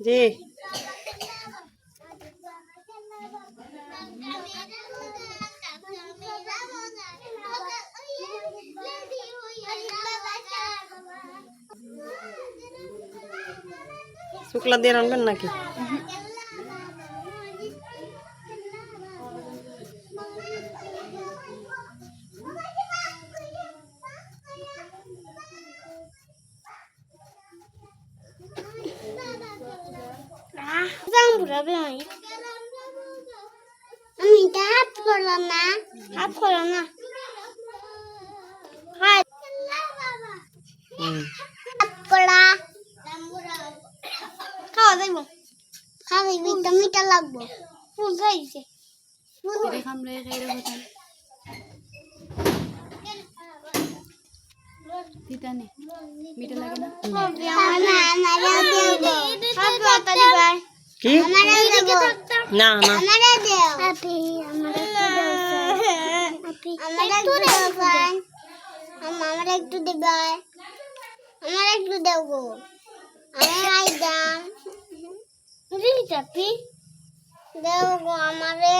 জি। শুক্লা দিয়ে রানবেন নাকি? ঘুরাবে আমি আমি এটা হাত করলাম না হাত করলাম না হাত করা খাওয়া যাইব খাওয়া যাইব মিঠা মিঠা লাগবো ফুল খাইছে। কি আমারে দেবো। না না আমারে দেও। আপি, আমারে একটু দেও, স্যার। আপি, আমারে একটু দেও, স্যার। আম্মা, আমারে একটু দিবা। আমারে একটু দেও গো। আমি আইদাম। দিদি, আপি। দেও গো আমারে।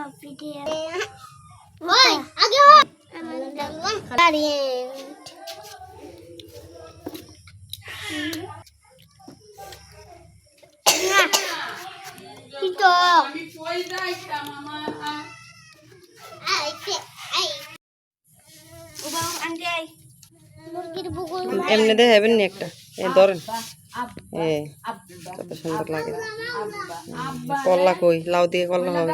আপি দিয়ে। ওই, আগে হয়। আমারে দেবো। Anday. মুরগির বুকুল এমনি দেখাবেন নি একটা? এ ধরেন। এ কত সুন্দর লাগে। কল্লা কই? লাউ দিয়ে কল্লা হবে।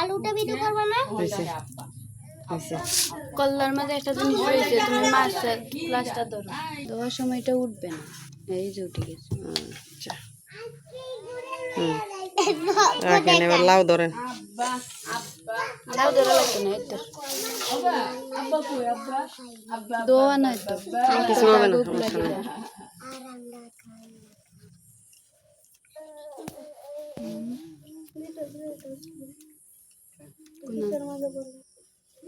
আলুটা ভিডিও করব না? হয়েছে হয়েছে কল্লার মাঝে একটা জিনিস রয়েছে তুমি মাছটা গ্লাসটা ধরো। ধোয়ার সময় এটা উঠবে না। এই যে উঠে গেছে। আচ্ছা। হুম। রাখেন এবার লাউ ধরেন। লাউ ধরা লাগবে না দোয়া না তো। কিছু হবে না সমস্যা নেই। আম্মা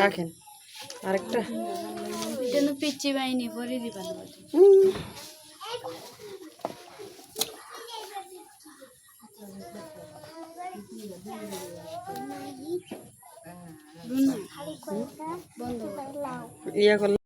রাখেন। আরেকটা। এটা তো পিচ্ছি বাইনি ভরে দিবা ইয়া করলে